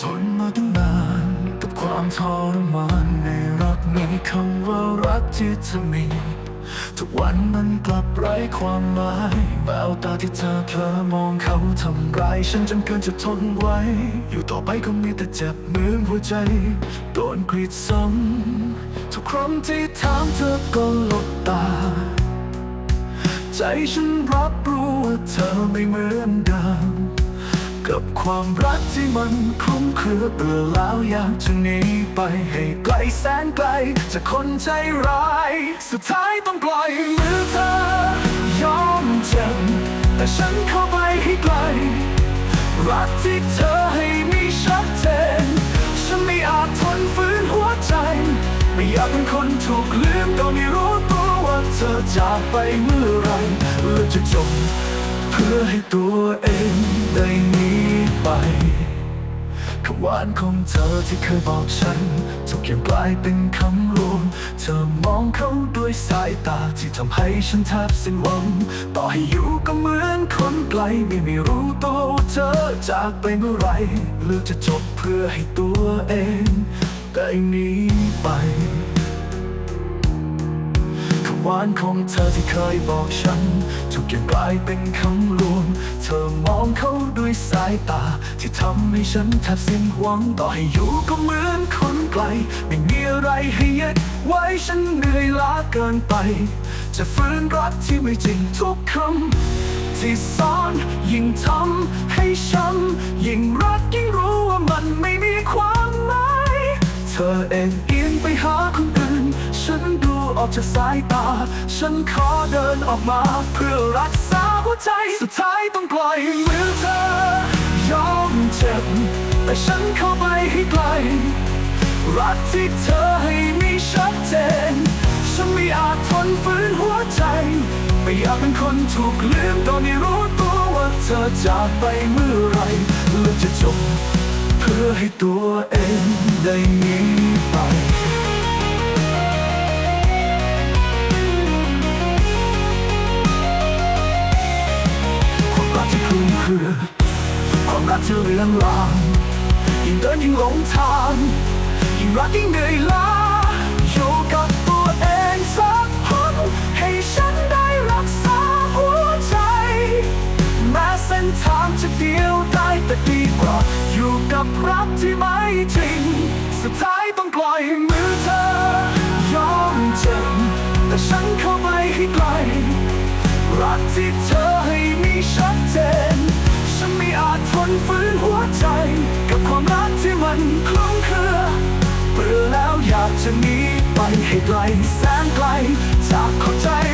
ทนมาตั้งนานกับความทรมานในรักในคำว่ารักที่เธอมี ทุกวันมันกลับไร้ความหมายแววตาที่เธอเพลอมองเขาทำร้ายฉันจนเกินจะทนไว้อยู่ต่อไปก็มีแต่เจ็บเหมือนหัวใจ โดนกรีดซ้ำทุกครั้งที่ถามเธอก็หลบตา ใจฉันรับรู้ว่าเธอไม่เหมือนเดิม กับความรักที่มันคลุ้มเครือเบื่อแล้วอยากจะหนีไปให้ไกลแสนไกลจากคนใจร้าย สุดท้ายต้องปล่อยมือเธอยอมเจ็บแต่ฉันเข้าไปให้ไกล รักที่เธอให้มีชัดเจน ฉันไม่อาจทนฝืนหัวใจ ไม่อยากเป็นคนถูกลืมก็ไม่รู้ตัวว่าเธอจากไปเมื่อไหรเพื่อจะจบ พื่อให้ตัวเองได้หนีไปคำหวานของเธอที่เคยบอกฉันทุกอย่างกลายเป็นคำลวงเธอมองเขาด้วยสายตาที่ทำให้ฉันแทบสิ้นหวัง ต่อให้อยู่ก็เหมือนคนไกลไม่ไม่รู้ตัวเธอจากไปเมื่อไรหรือจะจบเพื่อให้ตัวเอง ได้หนีไป หวานของเธอที่เคยบอกฉัน ทุกอย่างกลายเป็นคำลวง เธอมองเขาด้วยสายตา ที่ทำให้ฉันแทบสิ้นหวังต่อให้อยู่ก็เหมือนคนไกล ไม่มีอะไรให้ยึดไว้ฉันเหนื่อยล้าเกินไป จะฟื้นรักที่ไม่จริงทุกคำที่ซ่อนยิ่งทำให้ช้ำยิ่งรักยิ่งรู้ว่ามันไม่มีความหมายเธอเองเอียง ออกจากสายตา ฉันขอเดินออกมา เพื่อรักษาหัวใจ สุดท้ายต้องปล่อยมือเธอยอมเจ็บ แต่ฉันเข้าไปให้ไกล รักที่เธอให้มีชัดเจน ฉันไม่อาจทนฝืนหัวใจ ไม่อยากเป็นคนถูกลืมตอนนี้รู้ตัวว่าเธอจากไปเมื่อไรแล้วจะจบเพื่อให้ตัวเองได้หนีไป ความรักที่เรืองรางยิ่งเดินยิ่งหลงทางยิ่งรักยิ่งเหนื่อยล้าอยู่กับตัวเองสักคนให้ฉันได้รักษาหัวใจแม้เส้นทางจะเดียวได้แต่ดีกว่า อยู่กับรักที่ไม่จริง สุดท้ายต้องปล่อยมือเธอยอมเจ็บแต่ฉันเข้าไปให้ไกลรักที่เธอ กับความรักที่มันคลุ้มเครือเบื่อแล้วอยากจะหนีไปให้ไกลแสนไกลจากเข้าใจ